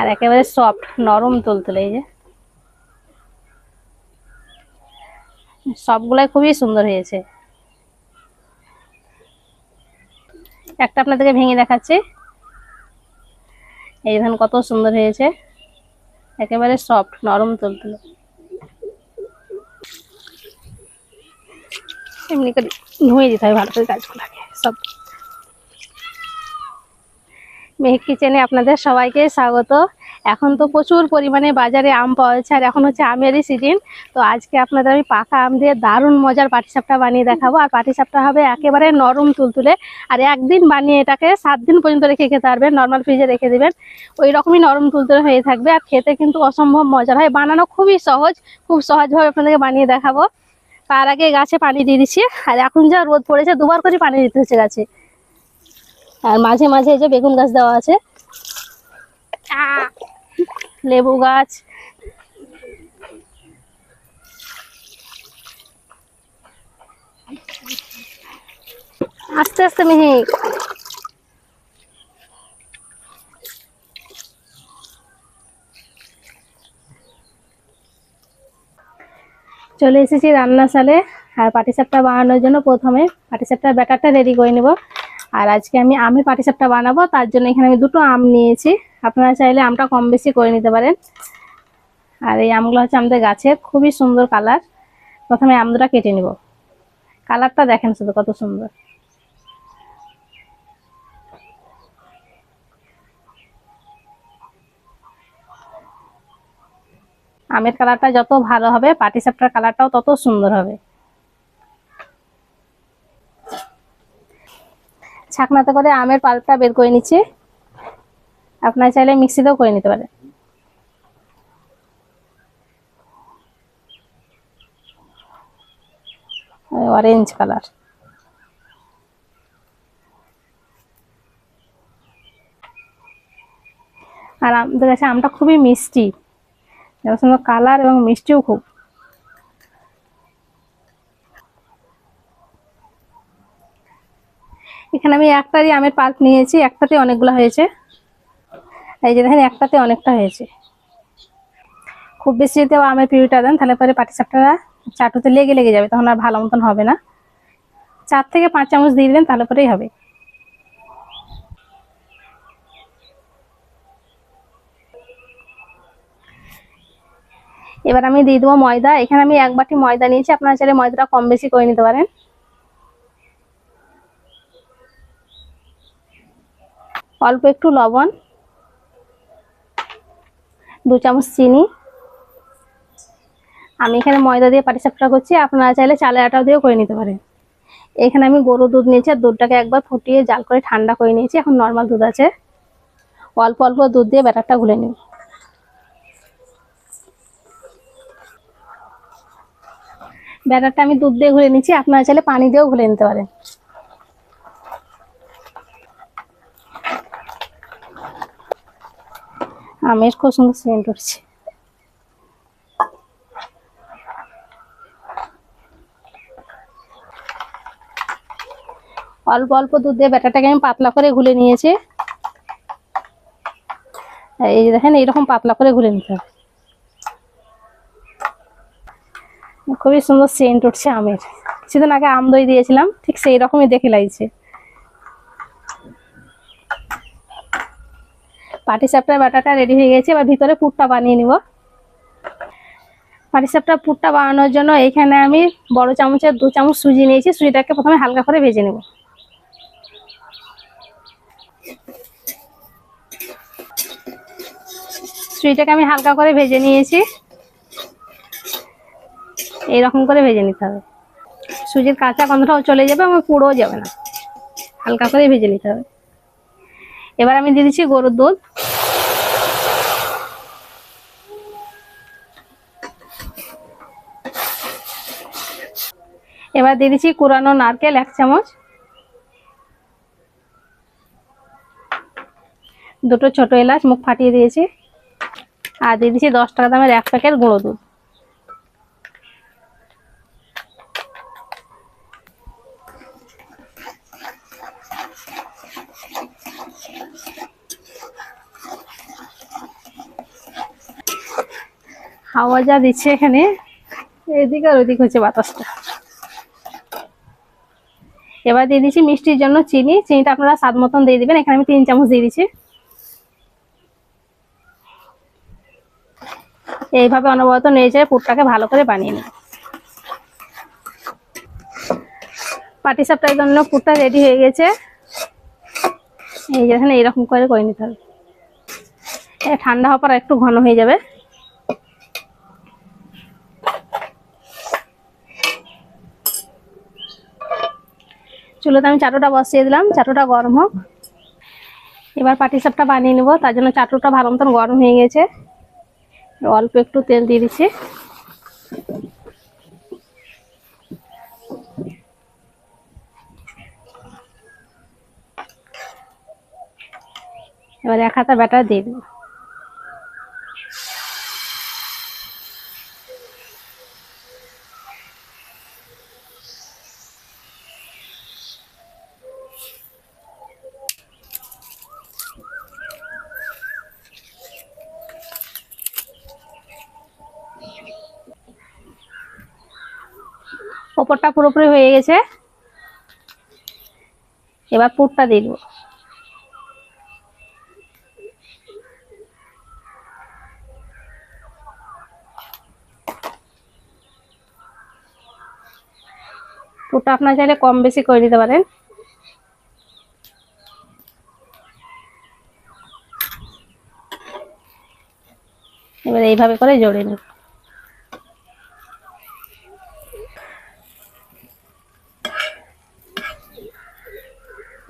আর একেবারে সফট নরম তুলতুলে, এই যে। সবগুলাই খুবই সুন্দর হয়েছে। একটা আপনাদেরকে ভেঙে দেখাচ্ছি। এই দেখুন কত সুন্দর হয়েছে। একেবারে সফট নরম তুলতুলে। এমনি করে ধুয়ে দিতে হয় ভালো করে গাছগুলোকে, সব। মেহেক কিচেনে আপনাদের সবাইকে স্বাগত। এখন তো প্রচুর পরিমাণে বাজারে আম পাওয়া যাচ্ছে, আর এখন হচ্ছে আমেরই সিজন তো আজকে আপনাদের আমি পাকা আম দিয়ে দারুণ মজার পাটিসাপটা বানিয়ে দেখাবো। আর পাটিসাপটা হবে একেবারে নরম তুলতুলে, আর একদিন বানিয়ে এটাকে সাত দিন পর্যন্ত রেখে খেতে পারবেন নর্মাল ফ্রিজে রেখে দেবেন। ওই রকমই নরম তুলতুলে হয়ে থাকবে, আর খেতে কিন্তু অসম্ভব মজার হয়। বানানো খুবই সহজ, খুব সহজভাবে আপনাদেরকে বানিয়ে দেখাবো। তার আগে গাছে পানি দিয়ে দিচ্ছি, আর এখন যা রোদ পড়েছে, দুবার করে পানি দিতে হচ্ছে গাছে। আর মাঝে মাঝে এই যে বেগুন গাছ দেওয়া আছে। লেবু গাছ। আস্তে আস্তে মেহেক চলে এসেছি রান্নাশালে। আর পাটিসাপটা বানানোর জন্য প্রথমে পাটিসাপটার ব্যাটারটা রেডি করে নেব। আর আজকে আমি আমের পাটিসাপটা বানাবো, তার জন্য এখানে আমি দুটো আম নিয়েছি। আপনারা চাইলে আমটা কম বেশি করে নিতে পারেন। আর এই আমগুলো হচ্ছে আমাদের গাছের খুবই সুন্দর কালার। প্রথমে আম দুটা কেটে নিব। কালারটা দেখেন শুধু কত সুন্দর। আমের কালারটা যত ভালো হবে, পাটিসাপটার কালারটাও তত সুন্দর হবে। ছাকনাতে করে আমের পাল্পটা বের করে নিচ্ছি। আপনার চাইলে মিক্সিতেও করে নিতে পারেন। অরেঞ্জ কালার আর আমাদের কাছে আমটা খুবই মিষ্টি। সুন্দর কালার এবং মিষ্টিও খুব। এখানে আমি একটারই আমের পাল্প নিয়েছি, একটাতে অনেকগুলো হয়েছে। এই যে দেখেন, একটাতে অনেকটা হয়েছে। খুব বেশি যদি আমের পিউরিটা দেন, তাহলে পরে পাটিসাপটা চাটুতে লেগে লেগে যাবে, তখন আর ভালো মতন হবে না। চার থেকে পাঁচ চামচ দিয়ে দিবেন, তাহলে পরেই হবে। এবার আমি দিয়ে দেবো ময়দা। এখানে আমি এক বাটি ময়দা নিয়েছি, আপনারা চাইলে ময়দাটা কম বেশি করে নিতে পারেন। অল্প একটু লবণ, দু চামচ চিনি। আমি এখানে ময়দা দিয়ে পাটিসাপটা করছি, আপনারা চাইলে চালের আটাও দিয়েও করে নিতে পারেন। এখানে আমি গরু দুধ নিয়েছি আর দুধটাকে একবার ফুটিয়ে জাল করে ঠান্ডা করে নিয়েছি, এখন নর্মাল দুধ আছে। অল্প অল্প দুধ দিয়ে ব্যাটারটা গুলে নিব ব্যাটারটা আমি দুধ দিয়ে ঘুরে নিচ্ছি আপনারা চাইলে পানি দিয়েও ঘুরে নিতে পারেন। আমের খুব সুন্দর সেন্ট উঠছে। অল্প অল্প দুধ দিয়ে ব্যাটারটাকে আমি পাতলা করে ঘুলে নিয়েছি। এই যে দেখেন, এইরকম পাতলা করে ঘুলে নিতে হবে। খুবই সুন্দর সেন্ট উঠছে আমের। কিছুদিন আগে আম দই দিয়েছিলাম, ঠিক সেই রকমই দেখে লাগছে। পাটিসাপটার বাটাটা রেডি হয়ে গেছে, এবার ভিতরে পুরটা বানিয়ে নিব। পাটিসাপটা পুরটা বানানোর জন্য এখানে আমি বড় চামচের দু চামচ সুজি নিয়েছি, সুজিটাকে প্রথমে হালকা করে ভেজে নেব। সুজিটাকে আমি হালকা করে ভেজে নিয়েছি। এইরকম করে ভেজে নিতে হবে। সুজির কাঁচা গন্ধটাও চলে যাবে এবং পুড়োও যাবে না। হালকা করে ভেজে নিতে হবে। এবার আমি দিয়ে দিচ্ছি গরুর দুধ। এবার দিয়ে দিচ্ছি কুরানো নারকেল এক চামচ। দুটো ছোট এলাচ, মুখ ফাটিয়ে দিয়েছি। আর দিয়ে দিচ্ছি দশ টাকা দামের এক প্যাকেট গুঁড়ো দুধ। হাওয়া যা দিচ্ছে এখানে, এদিকে আর ওদিক হচ্ছে বাতাসটা। এবার দিয়ে দিচ্ছি মিষ্টির জন্য চিনি। চিনিটা আপনারা স্বাদ মতন দিয়ে দিবেন। এখানে আমি তিন চামচ দিয়ে দিচ্ছি। এইভাবে অনবরত নেড়ে চেড়ে পুরটাকে ভালো করে বানিয়ে নিই পাটি সাপটার জন্য পুরটা রেডি হয়ে গেছে। এই যে এখানে এইরকম করে করে নিতে হবে। ঠান্ডা হওয়ার একটু ঘন হয়ে যাবে। চুলোতে আমি চাটুটা বসিয়ে দিলাম, চাটুটা গরম হোক। এবার পাটি সাপটা বানিয়ে নেব, তার জন্য চাটুটা ভালো মতন গরম হয়ে গেছে। অল্প একটু তেল দিয়ে দিচ্ছি। এবার এক হাতা ব্যাটার দিয়ে দেবো ওপরটা পুরোপুরি হয়ে গেছে। এবার পুরটা দিয়ে দেবো। পুরটা আপনার চাইলে কম বেশি করে দিতে পারেন। এবার এইভাবে করে জড়িয়ে নেব।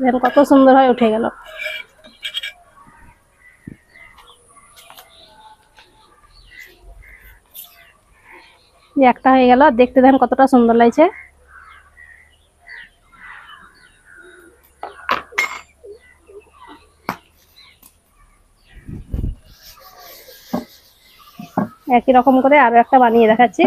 দেখেন কত সুন্দর হয়ে উঠে গেল। একটা হয়ে গেল দেখতে দেখেন কতটা সুন্দর লাগছে। একই রকম করে আরও একটা বানিয়ে দেখাচ্ছি।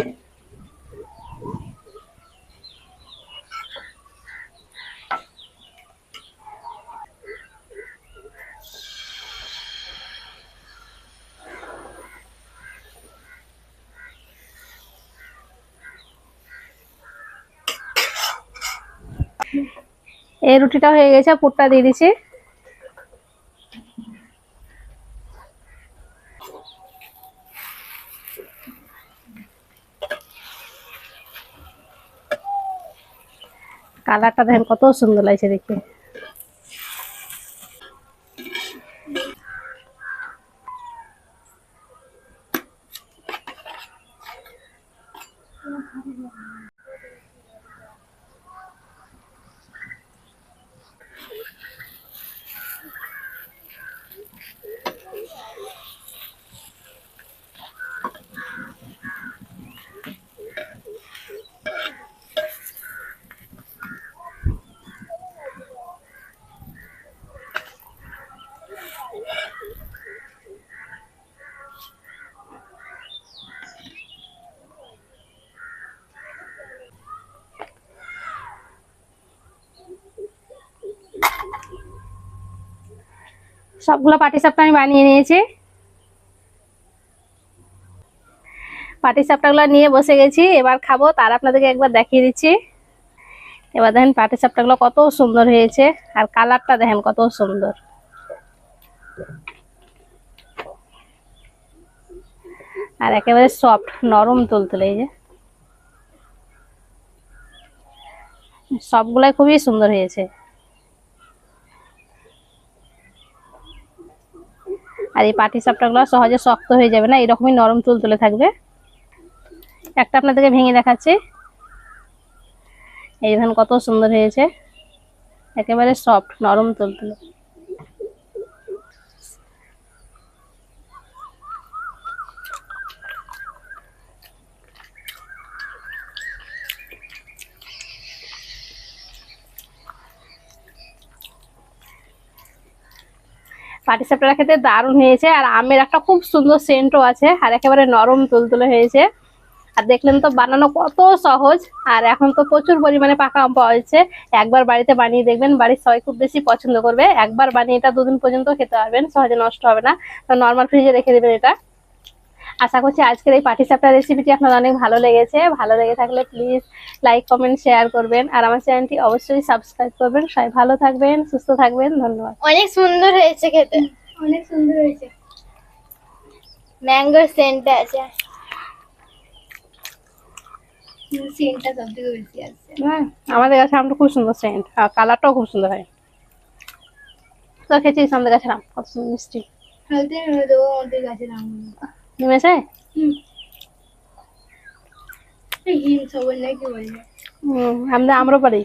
এই রুটিটা হয়ে গেছে পুরটা দিয়ে দিচ্ছি। কালারটা দেখেন কত সুন্দর লাগছে দেখতে। সবগুলো পাটিসাপটা আমি বানিয়ে নিয়েছি। পাটিসাপটাগুলো নিয়ে বসে গেছি, এবার খাব, তার আপনাদেরকে একবার দেখিয়ে দিচ্ছি। এবার দেখেন পাটিসাপটাগুলো কত সুন্দর হয়েছে, আর কালারটা দেখেন কত সুন্দর। আর একেবারে সফট, নরম তুলতুলে এই যে। সবগুলাই খুবই সুন্দর হয়েছে। আর এই পাটি সাপটাগুলো সহজে শক্ত হয়ে যাবে না, এরকমই নরম চুল তুলে থাকবে। একটা আপনাদেরকে ভেঙে দেখাচ্ছি। এই ধান কত সুন্দর হয়েছে। একেবারে সফট নরম তুল। তুলে পাটিসাপটা খেতে দারুণ হয়েছে। আর আমের একটা খুব সুন্দর সেন্টও আছে, আর একেবারে নরম তুলতুলে হয়েছে। আর দেখলেন তো বানানো কত সহজ, আর এখন তো প্রচুর পরিমাণে পাকা আম পাওয়া যাচ্ছে। একবার বাড়িতে বানিয়ে দেখবেন, বাড়ির সবাই খুব বেশি পছন্দ করবে। একবার বানিয়ে এটা দুদিন পর্যন্ত খেতে পারবেন, সহজে নষ্ট হবে না। তো নর্মাল ফ্রিজে রেখে দেবেন এটা। আশা করছি আজকের এই পাটিসাপটা রেসিপিটি আপনার অনেক ভালো লেগেছে। ভালো লেগে থাকলে প্লিজ লাইক কমেন্ট শেয়ার করবেন। আর আমার চ্যানেলটি অবশ্যই সাবস্ক্রাইব করবেন। সবাই ভালো থাকবেন সুস্থ থাকবেন। ধন্যবাদ। অনেক সুন্দর হয়েছে খেতে। অনেক সুন্দর হয়েছে। ম্যাঙ্গোর সেন্ট আছে। সিনটা সব থেকে বেশি আসছে হ্যাঁ আমাদের কাছে আমটা খুব সুন্দর সেন্ট আর কালারটাও খুব সুন্দর হয়। তো খেয়েছিস আমাদের কাছে আম কত সুন্দর মিষ্টি। হলতে নেমে দেবো আমাদের গাছের আম নেমেছে আমাদের আমরও পারি।